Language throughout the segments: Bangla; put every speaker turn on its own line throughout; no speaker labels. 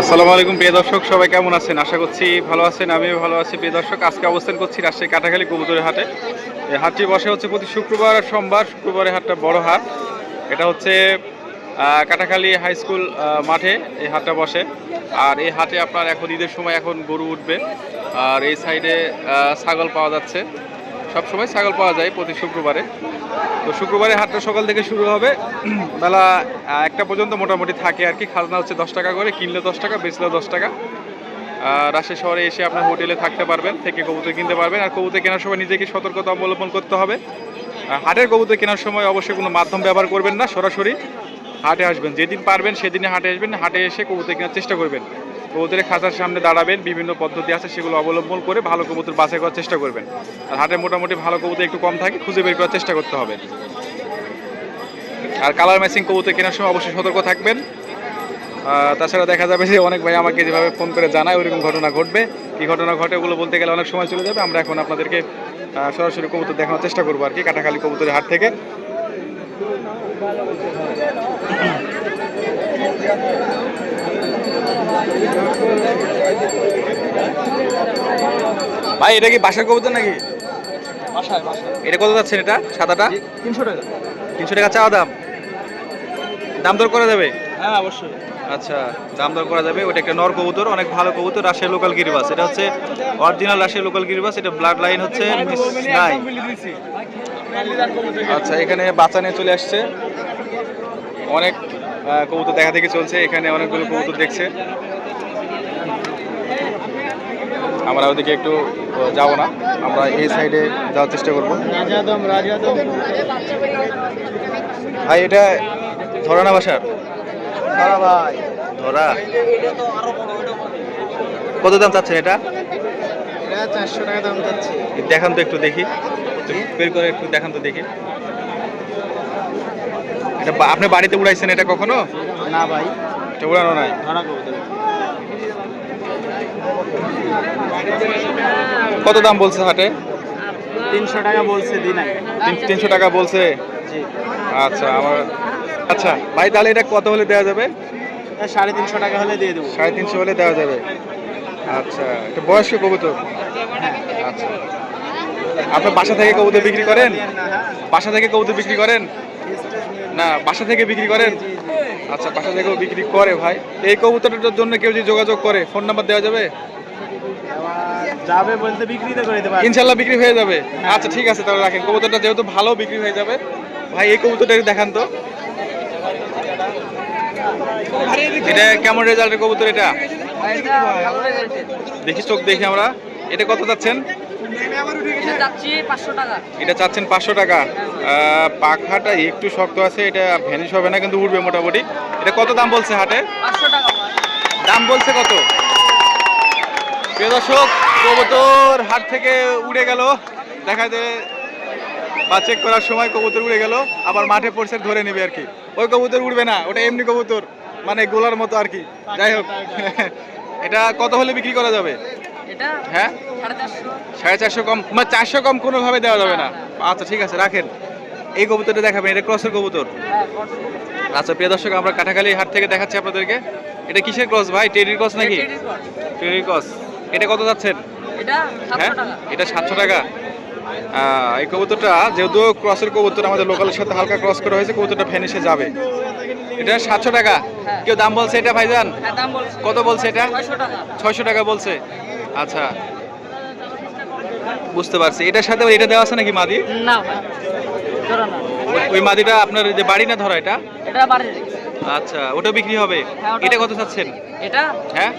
আসসালামু আলাইকুম, প্রিয় দর্শক। সবাই কেমন আছেন? আশা করছি ভালো আছেন, আমিও ভালো আছি, প্রিয় দর্শক। আজকে অবস্থান করছি রাজশাহী কাটাখালী কবুতরের হাটে। এই হাটটি বসে হচ্ছে প্রতি শুক্রবার আর সোমবার। শুক্রবারের হাটটা বড় হাট। এটা হচ্ছে কাটাখালী হাই স্কুল মাঠে এই হাটটা বসে। আর এই হাটে আপনার এখন ঈদের সময় এখন গরু উঠবে। আর এই সাইডে ছাগল পাওয়া যাচ্ছে। সব সময় ছাগল পাওয়া যায় প্রতি শুক্রবারে। তো শুক্রবারে হাটটা সকাল থেকে শুরু হবে। বেলা একটা পর্যন্ত মোটামুটি থাকে আর কি। খাজনা হচ্ছে দশ টাকা করে, কিনলে দশ টাকা বেচলে দশ টাকা। রাজশাহী শহরে এসে আপনার হোটেলে থাকতে পারবেন, থেকে কবুতর কিনতে পারবেন। আর কবুতর কেনার সময় নিজেকে সতর্কতা অবলম্বন করতে হবে। হাটের কবুতর কেনার সময় অবশ্যই কোনো মাধ্যম ব্যবহার করবেন না, সরাসরি হাটে আসবেন। যেদিন পারবেন সেদিনে হাটে আসবেন, হাটে এসে কবুতর কেনার চেষ্টা করবেন। কবুতরের খাঁচার সামনে দাঁড়াবেন, বিভিন্ন পদ্ধতি আছে সেগুলো অবলম্বন করে ভালো কবুতর বাছাই করার চেষ্টা করবেন। আর হাটে মোটামুটি ভালো কবুতর একটু কম থাকে, খুঁজে বের করার চেষ্টা করতে হবে। আর কালার ম্যাচিং কবুতর কেনার সময় অবশ্যই সতর্ক থাকবেন। তাছাড়া দেখা যাবে যে অনেক ভাই আমাকে যেভাবে ফোন করে জানায়, ওইরকম ঘটনা ঘটবে। কি ঘটনা ঘটে ওগুলো বলতে গেলে অনেক সময় চলে যাবে। আমরা এখন আপনাদেরকে সরাসরি কবুতর দেখানোর চেষ্টা করব আর কি, কাটাখালী কবুতরের হাট থেকে। ভাই এটা কি বাসার কবুতর নাকি? এটা কত যাচ্ছেন এটা? সাদাটা?
তিনশো টাকা।
তিনশো টাকা চাওয়া দাম? দাম দর করা যাবে?
হ্যাঁ অবশ্যই।
আচ্ছা দাম দর করা যাবে। ওটা একটা নর কবুতর অনেক ভালো কবুতর রাশিয়ার লোকাল গিরিবাস। এটা হচ্ছে অরিজিনাল রাশিয়ার লোকাল গিরিবাস এটা ব্লাড লাইন হচ্ছে নাই আচ্ছা এখানে বাচ্চা নিয়ে চলে আসছে। অনেক কবুতর দেখা দেখি চলছে। এখানে অনেকগুলো কবুতর দেখছে। আমরা ওদিকে একটু যাব না। আমরা এই সাইডে যাওয়ার চেষ্টা করব। ভাই এটা ধরানা বাসার?
ভাই।
ধরা। কত দাম চাচ্ছেন এটা?
এটা চারশো টাকা দাম
দেখান তো একটু দেখি। একটু বের করে একটু দেখান তো দেখি। এটা আপনি বাড়িতে উড়াইছেন এটা কখনো?
না ভাই।
উড়ানো নাই। কত দাম বলছে হাটে?
তিনশো টাকা বলছে দিনাই
তিনশো টাকা বলছে? আচ্ছা আমার আচ্ছা ভাই তাহলে এটা কত হলে দেওয়া যাবে?
সাড়ে তিনশো টাকা হলে দিয়ে দেবো।
সাড়ে তিনশো হলে দেওয়া যাবে। আচ্ছা এটা বয়স্ক কবুতর। আচ্ছা। আপনার বাসা থেকে কবুতর বিক্রি করেন? বাসা থেকে কবুতর বিক্রি করেন? না বাসা থেকে বিক্রি করেন? আচ্ছা বাসা থেকেও বিক্রি করে ভাই। এই কবুতরটার জন্য কেউ যদি যোগাযোগ করে ফোন নাম্বার দেওয়া যাবে?
যাবে বলতে বিক্রি তো করে দেবো
ইনশাল্লাহ বিক্রি হয়ে যাবে। আচ্ছা ঠিক আছে তাহলে রাখেন। কবুতরটা যেহেতু ভালো বিক্রি হয়ে যাবে ভাই এই কবুতরটা একটু দেখান তো। এটা কেমন রেজাল্টের কবুতর এটা? দেখি চোখ দেখি আমরা। এটা কত যাচ্ছেন?
যাচ্ছি পাঁচশো টাকা।
এটা চাচ্ছেন পাঁচশো টাকা। পাখাটা একটু শক্ত আছে এটা ভ্যানিশ হবে না কিন্তু উঠবে মোটামুটি। এটা কত দাম বলছে হাটে?
পাঁচশো টাকা
দাম বলছে কত? প্রিয় দর্শক কবুতর হাট থেকে উড়ে গেল। দেখা যায় বা চেক করার সময় কবুতর উড়ে গেল আবার মাঠে পড়ছে ধরে নেবে আর কি। ওই কবুতর উড়বে না ওটা এমনি কবুতর মানে গোলার মতো আর কি। যাই হোক এটা কত হলে বিক্রি করা যাবে? হ্যাঁ?
সাড়ে চারশো।
কম মানে চারশো কম কোনোভাবে দেওয়া যাবে না। আচ্ছা ঠিক আছে রাখেন। এই কবুতরটা দেখাবেন এটা ক্রসের কবুতর।
হ্যাঁ
আচ্ছা প্রিয় দর্শক আমরা কাটাখালী হাট থেকে দেখাচ্ছি আপনাদেরকে। এটা কিসের ক্রস ভাই টেডির ক্রস নাকি?
টেডির
ক্রস। এটা কত যাচ্ছেন? হ্যাঁ
সাতশো টাকা।
এটা সাতশো টাকা। আহ, এই কবুতরটা যেহেতু ক্রসের কবুতর আমাদের লোকালের সাথে হালকা ক্রস করা হয়েছে কবুতরটা ফেনিশে যাবে। এটা সাতশো টাকা।
হ্যাঁ।
কেউ দাম বলছে এটা ভাইজান?
হ্যাঁ
কত বলছে এটা?
ছয়শো টাকা
বলছে। আচ্ছা। বুঝতে পারছি। এটার সাথে এটা দেওয়া আছে নাকি মাদি?
না
ওই মাদিটা আপনার যে বাড়ি না ধরা এটা?
এটা বাড়ি।
আচ্ছা ওটা বিক্রি হবে।
হ্যাঁ,
এটা কত চাচ্ছেন?
এটা?
হ্যাঁ?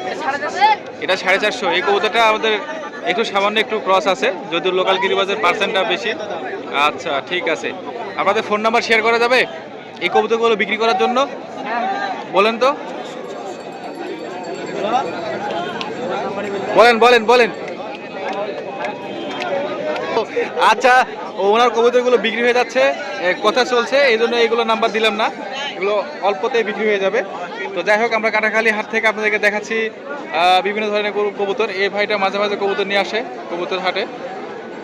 এটা সাড়ে চারশো। এই কবুতরটা আমাদের একটু সামান্য একটু ক্রস আছে যদিও লোকাল গিরিবাজের পার্সেন্টটা বেশি। আচ্ছা ঠিক আছে। আপনাদের ফোন নাম্বার শেয়ার করা যাবে এই কবুতরগুলো বিক্রি করার জন্য?
হ্যাঁ।
বলেন তো। বলেন বলেন বলেন। আচ্ছা ওনার কবুতরগুলো বিক্রি হয়ে যাচ্ছে কথা চলছে, এই জন্য এইগুলো নাম্বার দিলাম না। এগুলো অল্পতেই বিক্রি হয়ে যাবে। তো যাই হোক, আমরা কাটাখালী হাট থেকে আপনাদেরকে দেখাচ্ছি বিভিন্ন ধরনের কবুতর। এই ভাইটা মাঝে মাঝে কবুতর নিয়ে আসে, কবুতর হাটে।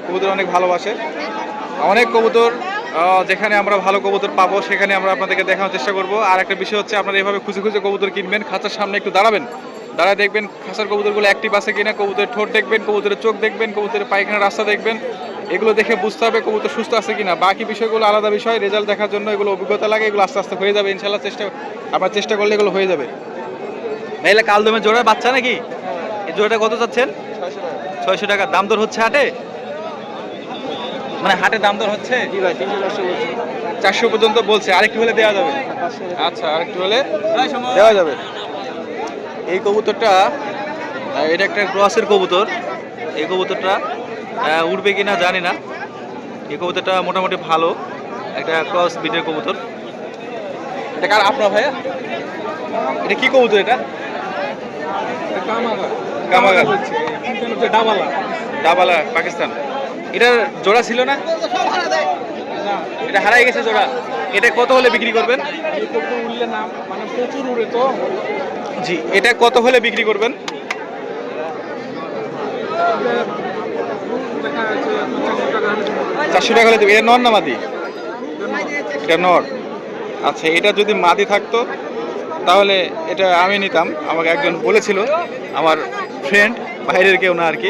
কবুতর অনেক ভালোবাসে। অনেক কবুতর যেখানে আমরা ভালো কবুতর পাবো, সেখানে আমরা আপনাদেরকে দেখানোর চেষ্টা করব। আর একটা বিষয় হচ্ছে, আপনারা এভাবে খুঁজে খুঁজে কবুতর কিনবেন, খাঁচার সামনে একটু দাঁড়াবেন। দাঁড়ায় দেখবেন খাসার কবুতরগুলো অ্যাক্টিভ আছে কিনা কবুতরের ঠোঁট দেখবেন কবুতরের চোখ দেখবেন কবুতরের পায়খানার রাস্তা দেখবেন। এগুলো দেখে বুঝতে হবে কবুতর সুস্থ আছে কিনা। বাকি বিষয়গুলো আলাদা বিষয় রেজাল্ট দেখার জন্য এগুলো অভিজ্ঞতা লাগে এগুলো আস্তে আস্তে হয়ে যাবে। ইনশাল্লাহ চেষ্টা আপনার চেষ্টা করলে এগুলো হয়ে যাবে। নাইলে কালদমের জোড়া বাচ্চা নাকি? এই জোড়াটা কত চাচ্ছেন? ছয়শো টাকা। দাম দর হচ্ছে হাটে? মানে হাটে দাম দর হচ্ছে?
জি ভাই তিনশো চারশো
পর্যন্ত বলছে। আরেকটু হলে দেওয়া যাবে। আচ্ছা। আরেকটু হলে দেওয়া যাবে। এই কবুতরটা এটা একটা ক্রসের কবুতর। এই কবুতরটা আহ, কি না জানি না। এই কবুতরটা মোটামুটি ভালো একটা ক্রস বিটের কবুতর। এটা কার আপনার ভাইয়া? এটা কি কবুতর এটা? কামাগার। ডাবালা। পাকিস্তান। এটার জোড়া ছিল না? এটা হারাই গেছে জোড়া। এটা কত হলে বিক্রি করবেন?
উঠলে না মানে প্রচুর উড়ে তো।
জি, এটা কত হলে বিক্রি করবেন? চারশো টাকা হলে এটা নর না মাদি? এটা নর। আচ্ছা এটা যদি মাদি থাকতো, তাহলে এটা আমি নিতাম। আমাকে একজন বলেছিল, আমার ফ্রেন্ড বাইরের কেউ না আর কি।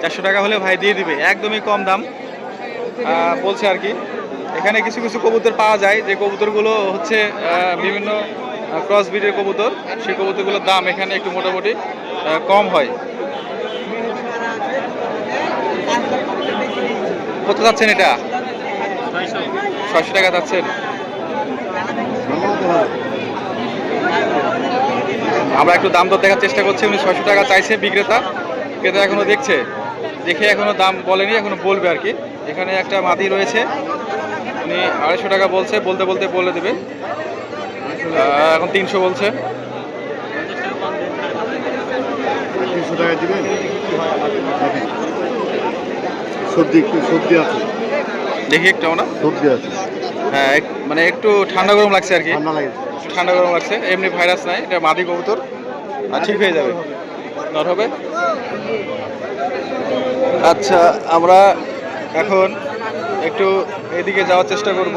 চারশো টাকা হলে ভাই দিয়ে দিবে, একদমই কম দাম। বলছে আর কি, এখানে কিছু কিছু কবুতর পাওয়া যায়। যে কবুতরগুলো হচ্ছে বিভিন্ন ক্রস ব্রিডের কবুতর, সেই কবুতরগুলোর দাম এখানে একটু মোটামুটি কম হয়। কত যাচ্ছেন এটা? ছয়শো টাকা যাচ্ছেন। আমরা একটু দাম দর দেখার চেষ্টা করছি, উনি ছয়শো টাকা চাইছে বিক্রেতা। ক্রেতা এখনও দেখছে, দেখে এখনও দাম বলেনি, এখনও বলবে আর কি। এখানে একটা মাদি রয়েছে, উনি আড়াইশো টাকা বলছে, বলতে বলতে বলে দেবে। এখন তিনশো বলছে।
তিনশো টাকা দিবেন? সবজি একটু সবজি আছে।
দেখি একটু আমরা।
সবজি আছে।
হ্যাঁ এক- মানে একটু ঠান্ডা গরম লাগছে আর কি।
ঠান্ডা
গরম লাগছে এমনি ভাইরাস নাই এটা মাদি কবুতর আর ঠিক হয়ে যাবে। নর হবে। আচ্ছা আমরা এখন একটু এদিকে যাওয়ার চেষ্টা করব।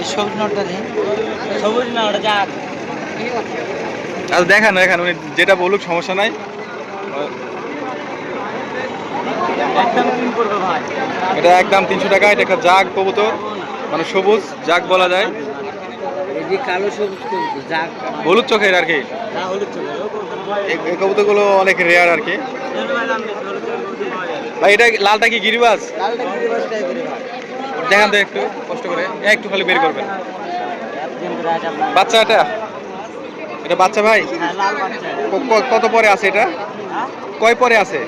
এই সবুজ নটটা দিন সবুজ না ওটা যাক।
আচ্ছা দেখান দেখান উনি যেটা বলুক সমস্যা নাই। এটা একদম তিনশো টাকা এটা একটা জাগ কবুতর। মানে সবুজ জাগ বলা যায়।
যে কালো সবুজ
হলুদ চোখের আর কি?
হ্যাঁ
এই- কবুতরগুলো অনেক রেয়ার আর কি।
ভাই কবুতর ভাই
এটা লালটা কি গিরিবাজ?
লালটা কি দিবস টাই করে ভাই।
দেখান তো একটু, কষ্ট করে। একটু খালি বের করবেন। বাচ্চা এটা? এটা বাচ্চা ভাই? কত পরে আছে এটা? কয় পরে আছে?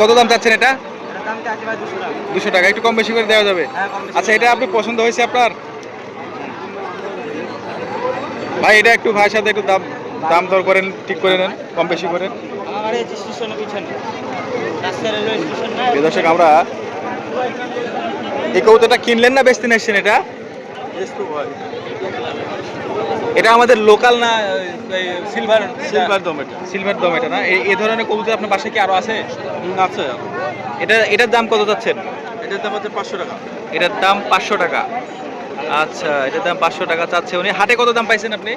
কত দাম চাচ্ছেন এটা?
দুশো টাকা।
একটু কম বেশি করে দেওয়া যাবে। আচ্ছা এটা আপনি পছন্দ হয়েছে আপনার? ভাই, এটা একটু ভাইয়ের সাথে একটু দাম দাম দর করেন ঠিক করে নেন কম বেশি করে দর্শক আমরা এই কবুতরটা কিনলেন না বেচতে এসছেন এটা? এটা আমাদের লোকাল না সিলভার? সিলভার দম এটা। সিলভার দম এটা না? এই এই ধরনের কবুতর আপনার বাসায় কি আরও আছে? আছে এটা এটার দাম কত যাচ্ছেন?
এটার দাম হচ্ছে পাঁচশো টাকা।
এটার দাম পাঁচশো টাকা। আচ্ছা এটার দাম পাঁচশো টাকা চাচ্ছে উনি। হাটে কত দাম পাইছেন আপনি?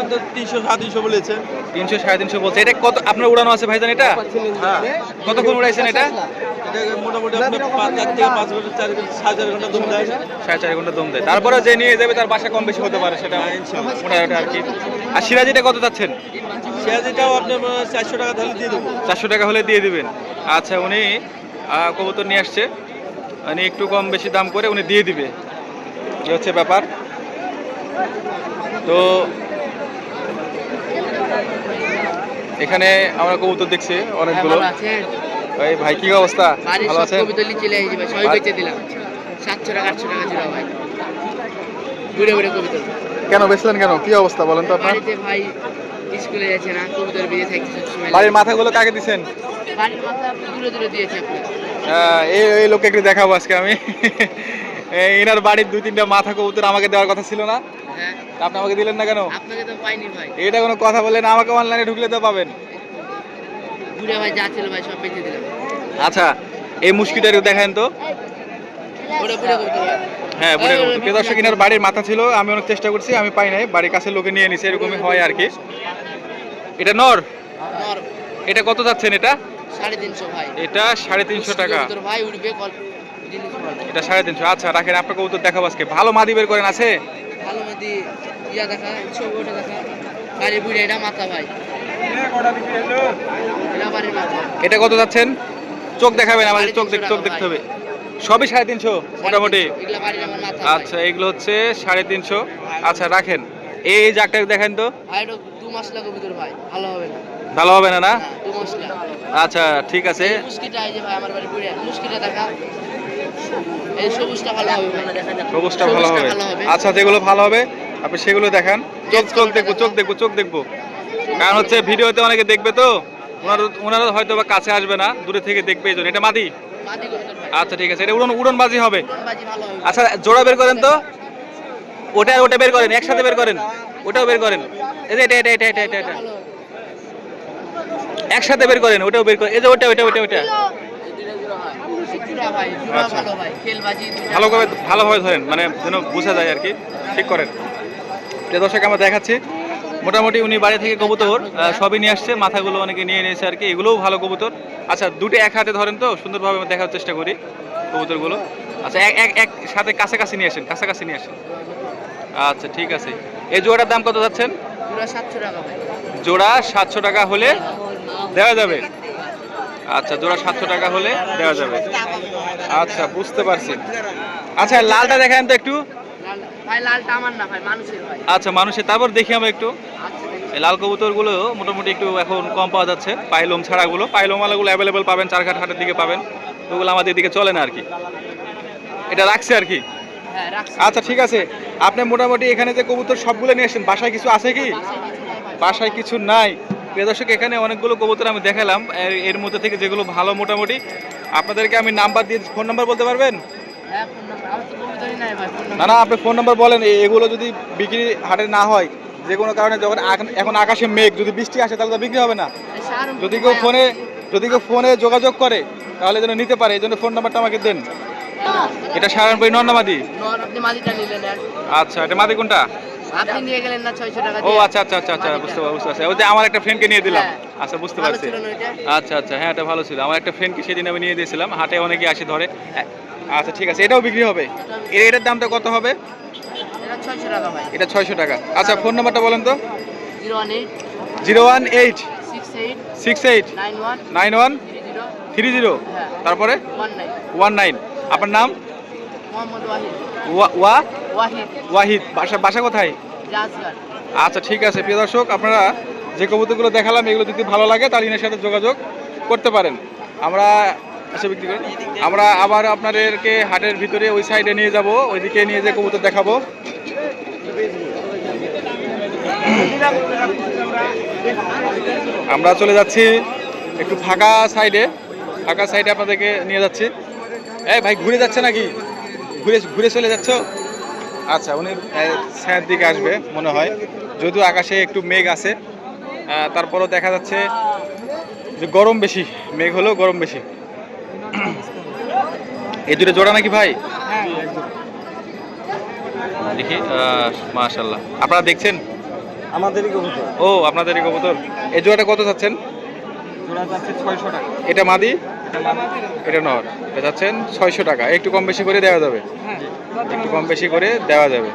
অন্তত তিনশো সাড়ে তিনশো বলেছে।
তিনশো সাড়ে তিনশো বলছে। এটা কত আপনার উড়ানো আছে ভাইজান এটা?
হ্যাঁ।
কতক্ষণ উড়াইছেন এটা?
এটা মোটামুটি আপনার পাঁচ চার থেকে পাঁচ ঘণ্টা চার সাড়ে চার ঘণ্টা দম দেয়।
সাড়ে চার ঘণ্টা দম দেয়। তারপরে যে নিয়ে যাবে তার বাসা কম বেশি হতে পারে সেটা মোটামুটি আর কি। আর সিরাজিটা কত চাচ্ছেন?
পেঁয়াজিটাও আপনার চারশো টাকা তাহলে দিয়ে দেবো।
চারশো টাকা হলে দিয়ে দিবেন। আচ্ছা উনি কবুতর নিয়ে আসছে। উনি একটু কম বেশি দাম করে উনি দিয়ে দিবে। এই হচ্ছে ব্যাপার। তো এখানে আমরা কবুতর দেখছি অনেকগুলো।
ভালো
ভাই ভাই কি অবস্থা? ভালো
সব
আছেন?
কবিতা লিখে চলে আসবে সবাই বেঁচে দিলাম।
সাতশো টাকা আটশো টাকা জোড়া ভাই। ঘুরে ঘুরে কবিতর।
কেন বেচলেন কেন? কি অবস্থা বলেন তো আপনার?
বাড়িতে ভাই স্কুলে যাচ্ছে না কবিতর থাকছে সবসময়।
বাড়ির মাথাগুলো কাকে দিছেন?
বাড়ির মাথা দূরে দূরে দিয়েছে আপনি।
এই এই লোককে একটু দেখাবো আজকে আমি। এই এনার বাড়ির দুই তিনটা মাথা কবুতর আমাকে দেওয়ার কথা ছিল না।
হ্যাঁ
আপনি আমাকে দিলেন না কেন?
আপনাকে তো পাইনি ভাই।
এটা কোনো কথা বললেন আমাকে অনলাইনে ঢুকলে তো পাবেন।
ঘুরে ভাই যা ছিল ভাই সব বেঁচে দিলাম।
আচ্ছা এই মুশকিটা একটু দেখেন তো। হ্যাঁ বুড়ে দর্শক এনার বাড়ির মাথা ছিল আমি অনেক চেষ্টা করছি আমি পাই নাই। বাড়ির কাছে লোকে নিয়ে নিছে এরকমই হয় আর কি। এটা নর? এটা কত যাচ্ছেন এটা? এটা সাড়ে তিনশো টাকা। এটা সাড়ে তিনশো। আচ্ছা রাখেন আপনার কবুতর দেখাবো আজকে। ভালো মাদি বের করেন আছে?
ভালো মতি ইয়া দেখা ছবি ওটা দেখা। বাড়ি বুড়ে এটা মাথা ভাই। এটা
কত যাচ্ছেন? চোখ দেখাবেন আমাদের চোখ দেখ চোখ দেখতে হবে। সবই সাড়ে তিনশো মোটামুটি?
আমার
আচ্ছা এগুলো হচ্ছে সাড়ে তিনশো। আচ্ছা রাখেন। এই জাকটা দেখেন তো।
ভালো হবে না।
ভালো হবে না
মাস
আচ্ছা ঠিক আছে।
মুশকিটা এই যে ভাই আমার বাড়ি মুশকিটা দেখা। এই সবুজটা ভালো হবে
সবুজটা ভালো হবে। আচ্ছা যেগুলো ভালো হবে আপনি সেগুলো দেখান। চোখ চোখ দেখব চোখ দেখব চোখ দেখব। কারণ হচ্ছে ভিডিওতে অনেকে দেখবে তো ওনারা ওনারা হয়তো বা কাছে আসবে না দূরে থেকে দেখবে এই জন্য। এটা মাদি? আচ্ছা ঠিক আছে। এটা উড়ন উড়নবাজি হবে। আচ্ছা জোড়া বের করেন তো। ওটা ওটা বের করেন একসাথে বের করেন। ওটাও বের করেন। এই যে এটা এটা এটা এটা এটা। একসাথে বের করেন ওটাও বের করেন। এই যে ওটা ওটা ওটা ওটা
জুড়া ভাই জুড়া
আচ্ছা।
ভালো ভাই খেল বাজি দুইটা
ভালো করে ভালোভাবে ধরেন মানে যেন বোঝা যায় আর কি ঠিক করেন। যে দর্শক আমরা দেখাচ্ছি। মোটামুটি উনি বাড়ি থেকে কবুতর সবই নিয়ে আসছে মাথাগুলো অনেকে নিয়ে নিয়েছে আর কি এগুলোও ভালো কবুতর। আচ্ছা দুটো এক হাতে ধরেন তো সুন্দরভাবে আমরা দেখার চেষ্টা করি কবুতরগুলো। আচ্ছা এক এক এক সাথে কাছাকাছি নিয়ে আসেন কাছাকাছি নিয়ে আসেন। আচ্ছা ঠিক আছে। এই জোড়াটার দাম কত যাচ্ছেন?
জোড়া সাতশো টাকা
হলে দেওয়া যাবে। আচ্ছা জোড়া সাতশো টাকা হলে দেওয়া যাবে। আচ্ছা বুঝতে পারছি। আচ্ছা লালটা দেখেন তো একটু। আচ্ছা মানুষের। তারপর দেখি আমরা একটু।
আচ্ছা।
লাল কবুতরগুলো মোটামুটি একটু এখন কম পাওয়া যাচ্ছে। পাইলম ছাড়াগুলো। পাইলমালাগুলো অ্যাভেলেবেল পাবেন চারঘাট হাটের দিকে পাবেন। ওগুলো আমাদের দিকে চলে না আর কি। এটা রাখছে আর কি?
হ্যাঁ
আচ্ছা ঠিক আছে। আপনি মোটামুটি এখানে যে কবুতর সবগুলো নিয়ে আসেন বাসায় কিছু আছে কি? বাসায় কিছু নাই। প্রিয় দর্শক এখানে অনেকগুলো কবুতর আমি দেখালাম। এর- মধ্যে থেকে যেগুলো ভালো মোটামুটি। আপনাদেরকে আমি নাম্বার দিয়ে ফোন নাম্বার বলতে পারবেন?
হ্যাঁ
না না আপনি ফোন নাম্বার বলেন এগুলো যদি বিক্রি হাটে না হয় যে কোনো কারণে যখন এখন আকাশে মেঘ যদি বৃষ্টি আসে তাহলে তো বিক্রি হবে না। যদি কেউ ফোনে যদি কেউ ফোনে যোগাযোগ করে তাহলে যেন নিতে পারে এই জন্য ফোন নাম্বারটা আমাকে দেন। এটা সারানপুরি
আর
আচ্ছা এটা মাদি কোনটা?
আপনি নিয়ে গেলেন না ছয়শো টাকা
ও আচ্ছা আচ্ছা আচ্ছা আচ্ছা বুঝতে পারছি বুঝতে পারছি। ওই যে আমার একটা ফ্রেন্ডকে নিয়ে দিলাম।
হ্যাঁ।
আচ্ছা বুঝতে পারছি? আচ্ছা আচ্ছা হ্যাঁ এটা ভালো ছিল। আমার একটা ফ্রেন্ডকে সেদিন আমি নিয়ে দিয়েছিলাম। হাটে অনেকে আসে ধরে। আচ্ছা ঠিক আছে এটাও বিক্রি হবে? এর এটার দামটা কত হবে?
এটা ছয়শো টাকা ভাই।
এটা ছয়শো টাকা। আচ্ছা ফোন নাম্বারটা বলেন তো।
Zero one eight.
Zero one eight.
Six eight. Nine one. Three zero.
Three zero.
হ্যাঁ।
তারপরে?
One nine.
One nine. আপনার নাম?
মোহাম্মদ ওয়াহিদ।
ওয়া- ওয়া?
ওয়াহিদ।
বাসা বাসা কোথায়? আচ্ছা ঠিক আছে। প্রিয় দর্শক আপনারা যে কবুতরগুলো দেখালাম এগুলো যদি ভালো লাগে তাহলে এনার সাথে যোগাযোগ করতে পারেন। আমরা আচ্ছা বিক্রি করেন। আমরা আবার আপনাদেরকে হাটের ভিতরে ওই সাইডে নিয়ে যাব ওইদিকে নিয়ে যে কবুতর দেখাবো। আমরা চলে যাচ্ছি একটু ফাঁকা সাইডে। ফাঁকা সাইডে আপনাদেরকে নিয়ে যাচ্ছি। এই ভাই ঘুরে যাচ্ছে নাকি? ঘুরে ঘুরে চলে যাচ্ছ? আচ্ছা উনি ছায়ের দিকে আসবে মনে হয়। যদিও আকাশে একটু মেঘ আছে তারপরও দেখা যাচ্ছে যে গরম বেশি মেঘ হলেও গরম বেশি। এই দুটো জোড়া নাকি ভাই? দেখি মাশাল্লাহ আপনারা দেখছেন?
আমাদেরই কবুতর।
ও আপনাদেরই কবুতর। এই জোড়াটা কত চাচ্ছেন?
জোড়া যাচ্ছে ছয়শো টাকা।
এটা মাদি? এটা নর। এটা চাচ্ছেন ছয়শো টাকা। একটু কম বেশি করে দেওয়া যাবে। একটু কম বেশি করে দেওয়া যাবে।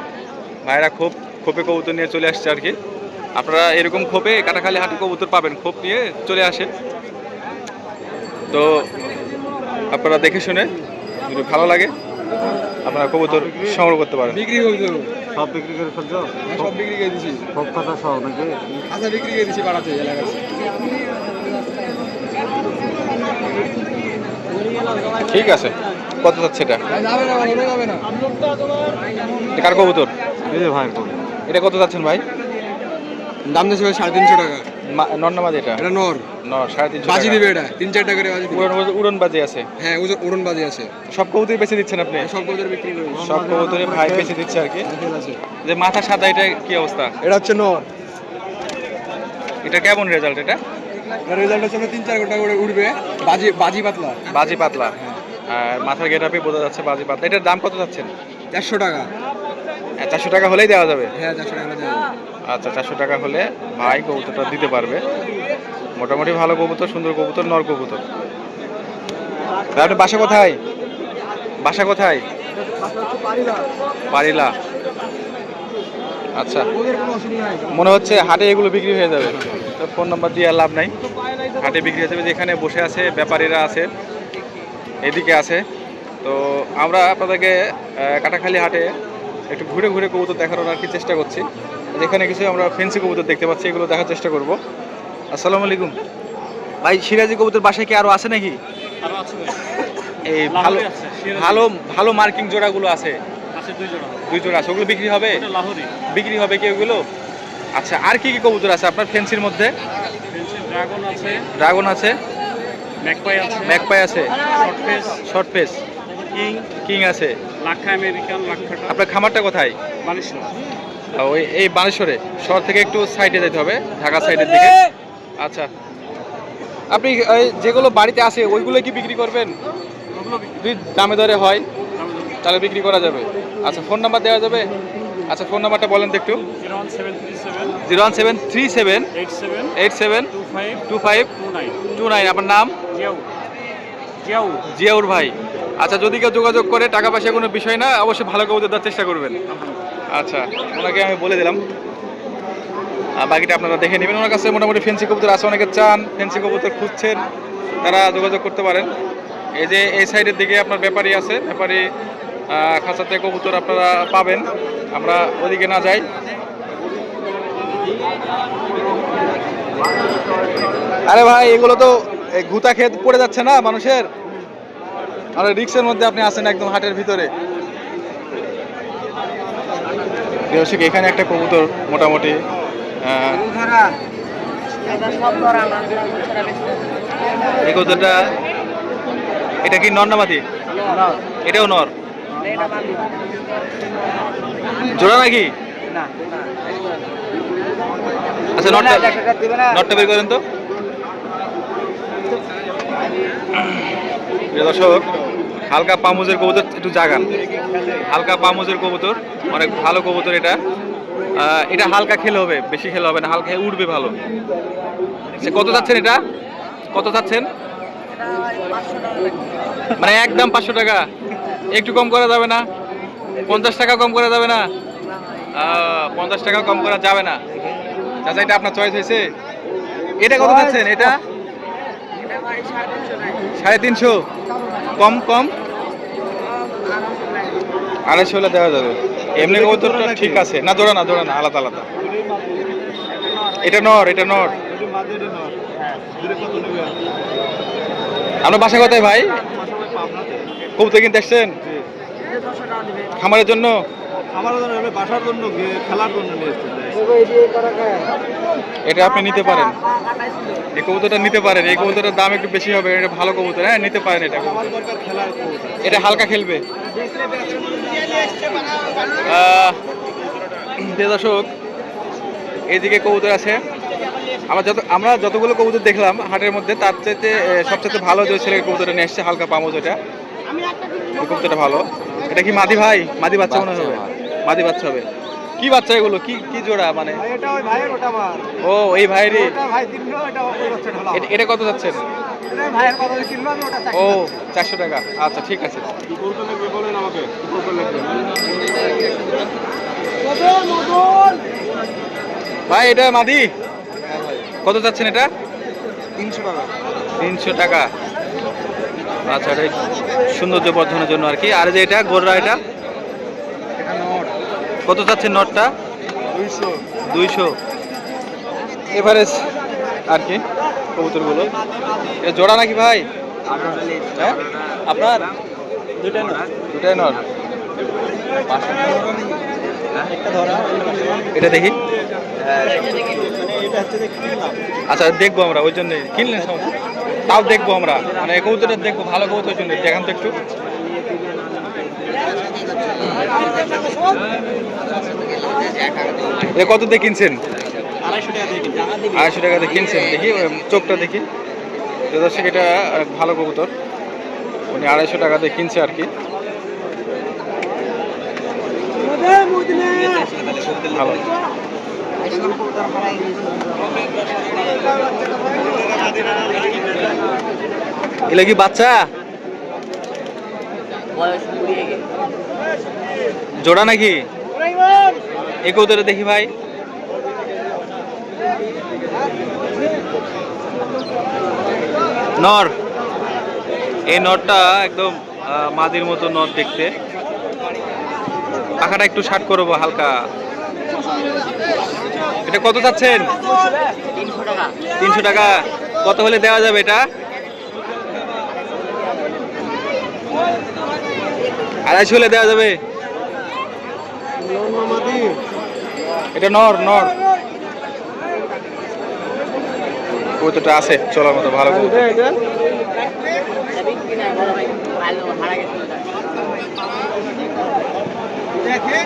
ভাইরা খোপ খোপে কবুতর নিয়ে চলে আসছে আর কি। আপনারা এরকম খোপে কাটাখালি হাটে কবুতর পাবেন। খোপ নিয়ে চলে আসেন। তো আপনারা দেখে শুনে যদি ভালো লাগে আপনারা কবুতর সংগ্রহ করতে পারেন।
বিক্রি করে দেবো।
সব বিক্রি করে ফেলছো?
সব বিক্রি করে দিছি।
সব কথা সহ নাকি?
আচ্ছা বিক্রি করে দিছি পাড়াতে এলাকায়।
ঠিক আছে। কত যাচ্ছে এটা? কার কবুতর?
ভাই
এটা কত যাচ্ছেন ভাই?
দাম দিয়েছে ভাই সাড়ে তিনশো টাকা।
মা- নর না মাদি এটা?
এটা নর।
ন সাড়ে তিনশো
বাজি দিবে এটা তিন চারটা করে বাজি
উড়ন উড়ন বাজি আছে?
হ্যাঁ উড়ন- বাজি আছে।
সব কবুতরই বেছে দিচ্ছেন আপনি?
সব কবুতর বিক্রি করব
সব কবুতরে ভাই বেছে দিচ্ছে আর কি। যে মাথা সাদা এটা কি অবস্থা?
এটা হচ্ছে নর।
এটা কেমন রেজাল্ট এটা?
এর রেজাল্ট তিন চার ঘণ্টা করে উঠবে বাজি বাজি পাতলা।
বাজি পাতলা। আর মাথার গেটাপে বোঝা যাচ্ছে বাজি পাতলা। এটার দাম কত যাচ্ছেন?
চারশো টাকা।
চারশো টাকা হলেই দেওয়া যাবে।
হ্যাঁ চারশো টাকা
আচ্ছা চারশো টাকা হলে ভাই কবুতরটা দিতে পারবে। মোটামুটি ভালো কবুতর সুন্দর কবুতর নর কবুতর। তা আপনি বাসা কোথায়? বাসা কোথায়? পারিলা। আচ্ছা। মনে হচ্ছে হাটে এগুলো বিক্রি হয়ে যাবে। তো ফোন নাম্বার দিয়ে লাভ নাই। হাটে বিক্রি হয়ে যাবে যেখানে বসে আছে ব্যাপারীরা আছে এদিকে আছে। তো আমরা আপনাদেরকে কাটাখালী হাটে একটু ঘুরে ঘুরে কবুতর দেখানোর আর কি চেষ্টা করছি। যেখানে কিছু আমরা ফেন্সি কবুতর দেখতে পাচ্ছি এগুলো দেখার চেষ্টা করব। আসসালামু আলাইকুম। ভাই সিরাজি কবুতর বাসায় কি আরও আছে নাকি? এই ভালো ভালো ভালো মার্কিং জোড়াগুলো আছে। দুই জোড়া। আছে ওগুলো বিক্রি হবে? বিক্রি হবে কি ওগুলো? আচ্ছা আর কি কি কবুতর আছে আপনার ফেন্সির মধ্যে?
ড্রাগন আছে।
ড্রাগন আছে।
ম্যাকপাই আছে।
ম্যাকপাই আছে।
Short face
short
king
king আছে।
লাক্ষা আমেরিকান লাক্ষাটা
আপনার খামারটা কোথায়?
মানুষ
ওই এই বানেশ্বরে। শহর থেকে একটু সাইডে যেতে হবে ঢাকা সাইডের দিকে। আচ্ছা। আপনি এই যেগুলো বাড়িতে আছে ওইগুলো কি বিক্রি করবেন? যদি দামে দরে হয় তাহলে বিক্রি করা যাবে। আচ্ছা ফোন নাম্বার দেওয়া যাবে? আচ্ছা ফোন নাম্বারটা বলেন তো একটু।
Zero one seven three seven.
Zero one seven three seven.
Eight seven. Two five
two
nine
আপনার নাম?
জিয়াউ জিয়াউ
জিয়াউর ভাই। আচ্ছা যদি কেউ যোগাযোগ করে টাকা পয়সা কোনো বিষয় না অবশ্যই ভালো কবুতর দেওয়ার চেষ্টা করবেন। আচ্ছা ওনাকে আমি বলে দিলাম। আর বাকিটা আপনারা দেখে নেবেন। ওনার কাছে মোটামুটি ফেন্সি কবুতর আছে অনেকে চান ফেন্সি কবুতর খুঁজছেন তারা যোগাযোগ করতে পারেন। এই যে এই সাইডের দিকে আপনার ব্যাপারী আছে। ব্যাপারী খাঁচাতে কবুতর আপনারা পাবেন। আমরা ওদিকে না যাই। আরে ভাই এগুলো তো এই গুতা ক্ষেত পড়ে যাচ্ছে না মানুষের? আর রিক্সের মধ্যে আপনি আছেন একদম হাটের ভিতরে। দর্শক এখানে একটা কবুতর মোটামুটি এই কবুতরটা এটা কি নর নামাতি এটাও নর। জোড়া নাকি? আচ্ছা নটটা নটটা বের করেন তো। দর্শক হালকা পামুজের কবুতর একটু জাগান। হালকা পামুজের কবুতর অনেক ভালো কবুতর এটা। এটা হালকা খেলে হবে বেশি খেলে হবে না হালকা উঠবে ভালো। সে কত চাচ্ছেন এটা? কত চাচ্ছেন? মানে একদম পাঁচশো টাকা? একটু কম করা যাবে না? পঞ্চাশ টাকা কম করা যাবে না? পঞ্চাশ টাকা কম করা যাবে না। চাচা এটা আপনার চয়েস হয়েছে? এটা কত চাচ্ছেন? এটা? সাড়ে তিনশো। কম কম? আড়াইশো হলে দেওয়া যাবে। এমনি কবুতরটা ঠিক আছে। না জোড়া না জোড়া না আলাদা আলাদা। এটা নর এটা নর। আপনার বাসা কোথায় ভাই? কবুতর কিনতে আসছেন? খামারের জন্য?
বাসার জন্য খেলার জন্য
এটা আপনি নিতে পারেন। এই কবুতরটা নিতে পারেন। এই কবুতরের দাম একটু বেশি হবে এটা ভালো কবুতর। হ্যাঁ নিতে পারেন এটা। এটা হালকা খেলবে। দর্শক এইদিকে কবুতর আছে। আমরা যত আমরা যতগুলো কবুতর দেখলাম হাটের মধ্যে তার চাইতে সবচেয়ে ভালো যে ছেলে কবুতরটা নিয়ে এসছে হালকা পামোজ এটা ওই কবুতরটা ভালো। এটা কি মাদি ভাই? মাদি বাচ্চা মনে হবে। মাদি বাচ্চা হবে। কি বাচ্চা এগুলো? কি কি জোড়া মানে?
এটা ওই ভাইয়ের ওটা আমার।
ও এই ভাইরে
এটা
কত যাচ্ছেন?
এটা ভাইয়ের কথা কিনলো আমি ওটা
ও চারশো টাকা। আচ্ছা ঠিক আছে। ভাই এটা মাদি? কত চাচ্ছেন এটা?
তিনশো টাকা।
তিনশো টাকা। আচ্ছা এটা সৌন্দর্য বর্ধনের জন্য আর কি। আর যে এটা, গোররা এটা?
নট
কত চাচ্ছেন নটটা?
দুইশো।
দুইশো এভারেজ আর কি, কবুতরগুলো। এটা জোড়া নাকি ভাই? হ্যাঁ? আপনার?
দুইটা না
দুটাই নর এটা দেখি। আচ্ছা দেখব আমরা, ওই জন্য কিনলেন সমস্যা। তাও দেখব আমরা। মানে কবুতরটা দেখব, ভালো কবুতর জন্য। দেখান তো একটু। কত দিয়ে কিনছেন?
আড়াইশো টাকা দিয়ে
কিনছেন। দেখি চোখটা দেখি। দর্শক, এটা ভালো কবুতর। উনি আড়াইশো টাকা দিয়ে কিনছে আর কি। ভালো। এগুলো কি বাচ্চা? জোড়া নাকি? এই কবুতরে দেখি ভাই। নর। এই নরটা একদম মাদির মতো নর দেখতে। পাখাটা একটু শার্ট করব, হালকা। এটা কত চাচ্ছেন?
তিনশো টাকা।
কত হলে দেওয়া যাবে এটা? আড়াইশো হলে দেওয়া যাবে? এটা নর নর। কবুতরটা আছে, চলার মতো ভালো কবুতর।
ভালো হারা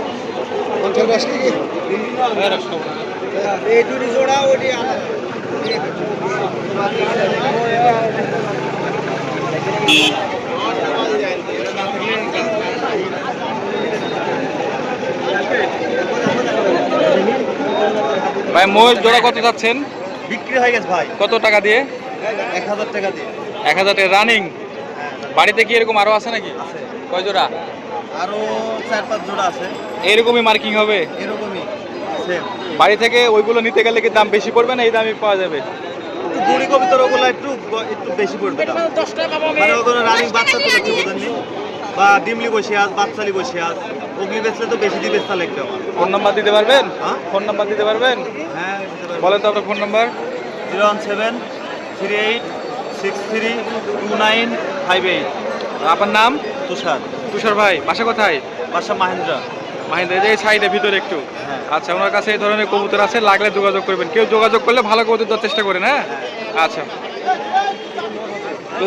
গেছে
এই দুটি জোড়া ওটি
ভাই ময়ূর জোড়া কত যাচ্ছেন?
বিক্রি হয়ে গেছে ভাই।
কত টাকা দিয়ে?
এক হাজার টাকা দিয়ে।
এক হাজার টাকা। রানিং বাড়িতে কি এরকম আরও আছে নাকি? কয় জোড়া?
আরও চার পাঁচ জোড়া আছে।
এরকমই মার্কিং হবে?
এরকমই
বাড়ি থেকে ওইগুলো নিতে গেলে কি দাম বেশি পড়বে না এই দামই পাওয়া যাবে?
গুড়ি কবিতার ওগুলো একটু একটু বেশি পড়বে দাম। মানে ওগুলো রানিং বাচ্চা তুলেছে বুঝেননি বা ডিমলি বসে আস বাচ্চালি বসে আস ওগুলি বেচলে তো বেশি দিয়ে বেচতে লাগবে আমার।
ফোন নাম্বার দিতে পারবেন?
হ্যাঁ?
ফোন নাম্বার দিতে পারবেন?
হ্যাঁ
বলেন তো আপনার phone number.
Zero one seven three eight six three two nine five eight.
আপনার নাম?
তুষার।
তুষার ভাই বাসা কোথায়?
বাসা মাহেন্দ্রা।
মাহিন্দ্রা এই সাইডে ভিতরে একটু।
হ্যাঁ।
আচ্ছা ওনার কাছে এই ধরনের কবুতর আছে লাগলে যোগাযোগ করবেন। কেউ যোগাযোগ করলে ভালো কবুতর দেওয়ার চেষ্টা করেন হ্যাঁ? আচ্ছা।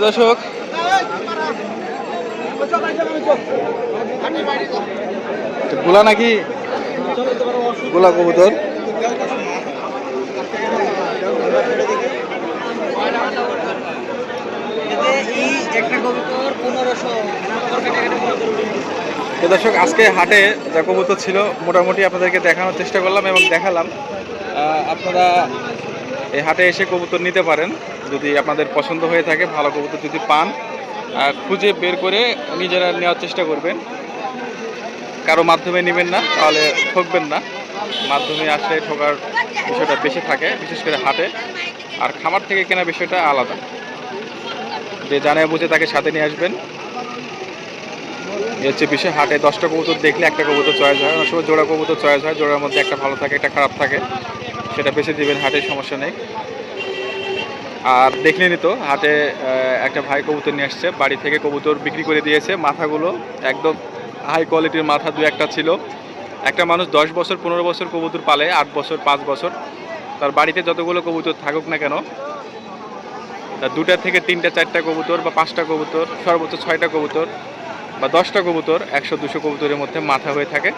দর্শক গোলা নাকি? গোলা কবুতর। তো দর্শক, আজকে হাটে যা কবুতর ছিল, মোটামুটি আপনাদেরকে দেখানোর চেষ্টা করলাম এবং দেখালাম। আপনারা এই হাটে এসে কবুতর নিতে পারেন। যদি আপনাদের পছন্দ হয়ে থাকে, ভালো কবুতর যদি পান খুঁজে বের করে নিজেরা নেওয়ার চেষ্টা করবেন। কারও মাধ্যমে নেবেন না, তাহলে ঠকবেন না। মাধ্যমে আসলে ঠকার বিষয়টা বেশি থাকে, বিশেষ করে হাটে। আর খামার থেকে কেনা বিষয়টা আলাদা। যে জানে বুঝে তাকে সাথে নিয়ে আসবেন। হচ্ছে বিষয়, হাটে দশটা কবুতর দেখলে একটা কবুতর চয়েস হয়, অনেক সময় জোড়া কবুতর চয়েস হয়, জোড়ার মধ্যে একটা ভালো থাকে, একটা খারাপ থাকে, সেটা বেছে দিবেন, হাটে সমস্যা নেই। আর দেখলেনই তো, হাটে একটা ভাই কবুতর নিয়ে আসছে, বাড়ি থেকে কবুতর বিক্রি করে দিয়েছে, মাথাগুলো একদম হাই কোয়ালিটির মাথা দু একটা ছিল। একটা মানুষ দশ বছর, পনেরো বছর কবুতর পালে, আট বছর, পাঁচ বছর, তার বাড়িতে যতগুলো কবুতর থাকুক না কেন দুটা থেকে তিনটা, চারটা কবুতর বা পাঁচটা কবুতর, সর্বোচ্চ ছয়টা কবুতর বা দশটা কবুতর, একশো, দুশো কবুতরের মধ্যে মাথা হয়ে থাকে।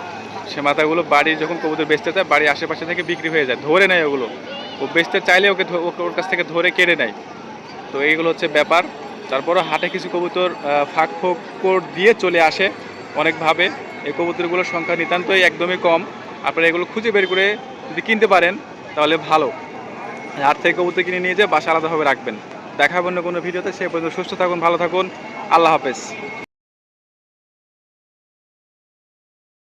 সে মাথাগুলো বাড়ির যখন কবুতর বেচতে যায়, বাড়ির আশেপাশে থেকে বিক্রি হয়ে যায়, ধরে নেয় ওগুলো। ও বেচতে চাইলে ওকে ওর কাছ থেকে ধরে কেড়ে নেয়। তো এইগুলো হচ্ছে ব্যাপার। তারপরও হাটে কিছু কবুতর ফাঁক ফোঁক দিয়ে চলে আসে অনেকভাবে। এই কবুতরগুলোর সংখ্যা নিতান্তই একদমই কম। আপনারা এগুলো খুঁজে বের করে যদি কিনতে পারেন, তাহলে ভালো। হাট থেকে কবুতর কিনে নিয়ে যেয়ে বাসা আলাদাভাবে রাখবেন। দেখা না কোনো ভিডিওতে সে পর্যন্ত সুস্থ থাকুন ভালো থাকুন। আল্লাহ হাফেজ।